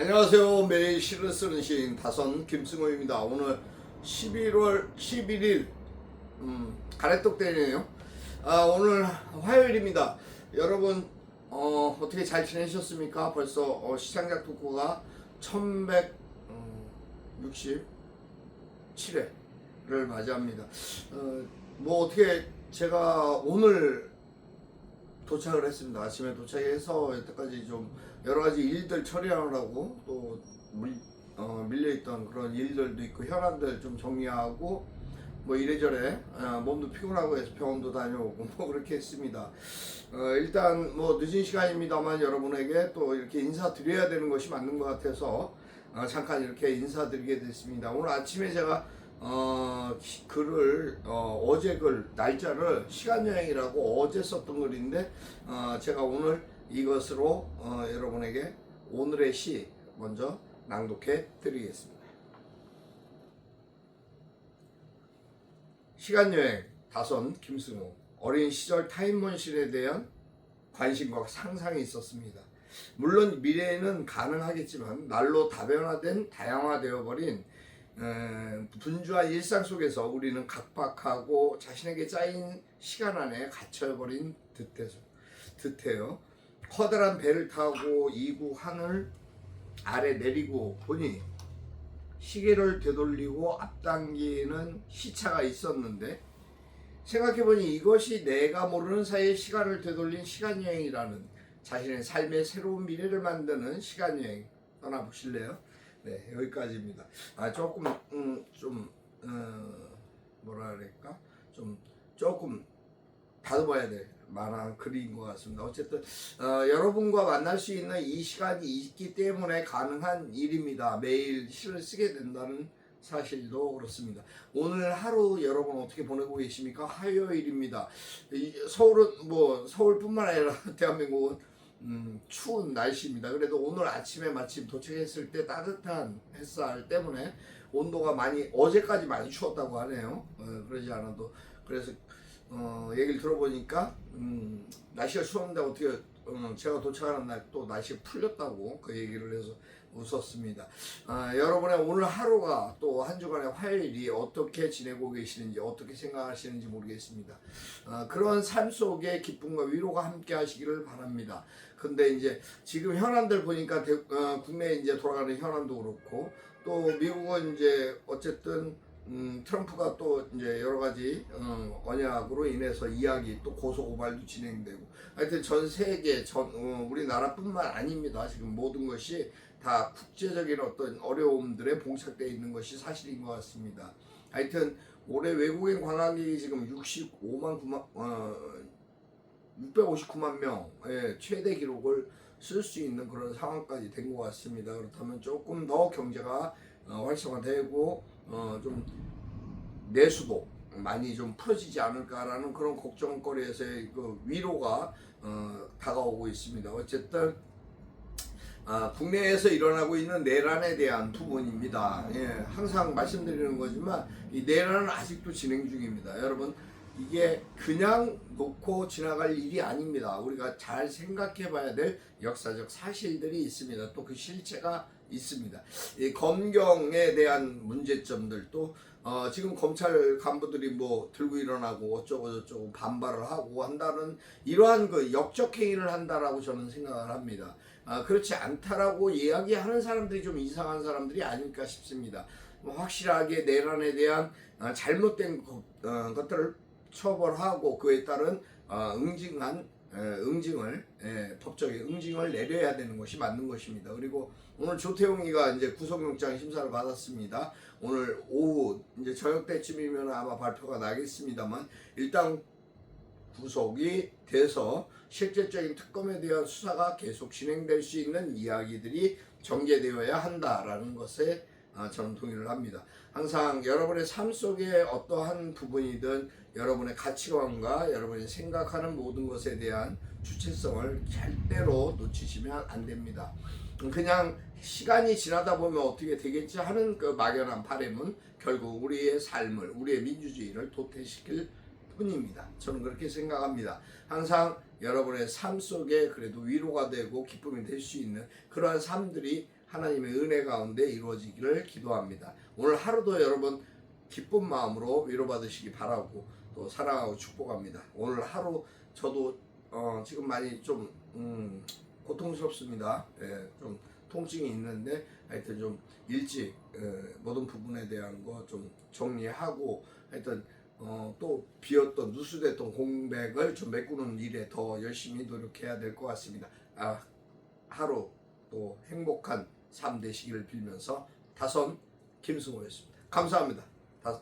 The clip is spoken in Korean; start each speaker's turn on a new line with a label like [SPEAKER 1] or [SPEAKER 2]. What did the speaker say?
[SPEAKER 1] 안녕하세요. 매일 시를 쓰는 시인 다선 김승호입니다. 오늘 11월 11일 음, 가래떡 때네요. 아, 오늘 화요일입니다. 여러분 어, 어떻게 잘 지내셨습니까? 벌써 어, 시장작 독고가 1167회를 맞이합니다. 어, 뭐 어떻게 제가 오늘 도착을 했습니다. 아침에 도착해서 여태까지 좀 여러 가지 일들 처리하느라고 또 밀, 어, 밀려있던 그런 일들도 있고 현안들 좀 정리하고 뭐 이래저래 어, 몸도 피곤하고 해서 병원도 다녀오고 뭐 그렇게 했습니다. 어, 일단 뭐 늦은 시간입니다만 여러분에게 또 이렇게 인사드려야 되는 것이 맞는 것 같아서 어, 잠깐 이렇게 인사드리게 됐습니다. 오늘 아침에 제가 어, 기- 글을 어, 제 글 날짜를 시간 여행이라고 어제 썼던 글인데 어, 제가 오늘 이것으로 어, 여러분에게 오늘의 시 먼저 낭독해 드리겠습니다. 시간 여행 다선 김승호 어린 시절 타임머신에 대한 관심과 상상이 있었습니다. 물론 미래에는 가능하겠지만 날로 다변화된 다양화되어 버린 에, 분주한 일상 속에서 우리는 각박하고 자신에게 짜인 시간 안에 갇혀버린 듯해서 듯해요. 커다란 배를 타고 이구 하늘 아래 내리고 보니 시계를 되돌리고 앞당기는 시차가 있었는데 생각해보니 이것이 내가 모르는 사이에 시간을 되돌린 시간여행이라는 자신의 삶의 새로운 미래를 만드는 시간여행 떠나보실래요? 네 여기까지입니다. 아 조금 음, 좀 어, 뭐라 그럴까 좀 조금 다듬어야 될 만한 글인 것 같습니다. 어쨌든 어, 여러분과 만날 수 있는 이 시간이 있기 때문에 가능한 일입니다. 매일 시를 쓰게 된다는 사실도 그렇습니다. 오늘 하루 여러분 어떻게 보내고 계십니까? 화요일입니다. 이 서울은 뭐 서울뿐만 아니라 대한민국은 음, 추운 날씨입니다. 그래도 오늘 아침에 마침 도착했을 때 따뜻한 햇살 때문에 온도가 많이 어제까지 많이 추웠다고 하네요. 어, 그러지 않아도 그래서 어, 얘기를 들어보니까 음, 날씨가 추웠는데 어떻게 어, 제가 도착하는 날 또 날씨가 풀렸다고 그 얘기를 해서 웃었습니다. 아, 여러분의 오늘 하루가 또 한 주간의 화요일이 어떻게 지내고 계시는지 어떻게 생각하시는지 모르겠습니다. 아, 그런 삶 속에 기쁨과 위로가 함께 하시기를 바랍니다. 근데 이제 지금 현안들 보니까 대- 어, 국내에 이제 돌아가는 현안도 그렇고 또 미국은 이제 어쨌든 음, 트럼프가 또 이제 여러 가지 어, 언약으로 인해서 이야기 또 고소 고발도 진행되고 하여튼 전 세계 전 어, 우리나라뿐만 아닙니다. 지금 모든 것이 다 국제적인 어떤 어려움들에 봉착되어 있는 것이 사실인 것 같습니다. 하여튼 올해 외국인 관광객이 지금 65만 9만 어, 659만 명의 최대 기록을 쓸 수 있는 그런 상황까지 된 것 같습니다. 그렇다면 조금 더 경제가 어, 활성화되고 어, 좀 내수도 많이 좀 풀어지지 않을까라는 그런 걱정거리에서의 그 위로가 어, 다가오고 있습니다. 어쨌든 아, 국내에서 일어나고 있는 내란에 대한 부분입니다. 예, 항상 말씀드리는 거지만 이 내란은 아직도 진행 중입니다. 여러분 이게 그냥 놓고 지나갈 일이 아닙니다. 우리가 잘 생각해 봐야 될 역사적 사실들이 있습니다. 또 그 실체가 있습니다. 이 검경에 대한 문제점들도 어, 지금 검찰 간부들이 뭐 들고 일어나고 어쩌고 저쩌고 반발을 하고 한다는 이러한 그 역적 행위를 한다라고 저는 생각을 합니다. 아, 그렇지 않다라고 이야기하는 사람들이 좀 이상한 사람들이 아닐까 싶습니다. 뭐 확실하게 내란에 대한 아, 잘못된 것, 어, 것들을 처벌하고 그에 따른 어, 응징한 에, 응징을 에, 법적인 응징을 내려야 되는 것이 맞는 것입니다. 그리고 오늘 조태용이가 이제 구속영장 심사를 받았습니다. 오늘 오후 이제 저녁 때쯤이면 아마 발표가 나겠습니다만 일단 구속이 돼서 실질적인 특검에 대한 수사가 계속 진행될 수 있는 이야기들이 전개되어야 한다라는 것에 아, 저는 동의를 합니다. 항상 여러분의 삶 속에 어떠한 부분이든 여러분의 가치관과 여러분이 생각하는 모든 것에 대한 주체성을 절대로 놓치시면 안 됩니다. 그냥 시간이 지나다 보면 어떻게 되겠지 하는 그 막연한 바램은 결국 우리의 삶을 우리의 민주주의를 도태시킬 뿐입니다. 저는 그렇게 생각합니다. 항상 여러분의 삶 속에 그래도 위로가 되고 기쁨이 될 수 있는 그러한 삶들이 하나님의 은혜 가운데 이루어지기를 기도합니다. 오늘 하루도 여러분 기쁜 마음으로 위로받으시기 바라고 또 사랑하고 축복합니다. 오늘 하루 저도 어, 지금 많이 좀 음, 고통스럽습니다. 예, 좀 통증이 있는데 하여튼 좀 일찍 예, 모든 부분에 대한 거 좀 정리하고 하여튼 어, 또 비었던 누수됐던 공백을 좀 메꾸는 일에 더 열심히 노력해야 될 것 같습니다. 아, 하루 또 행복한 삶 되시기를 빌면서 다선 김승호였습니다. 감사합니다. 다,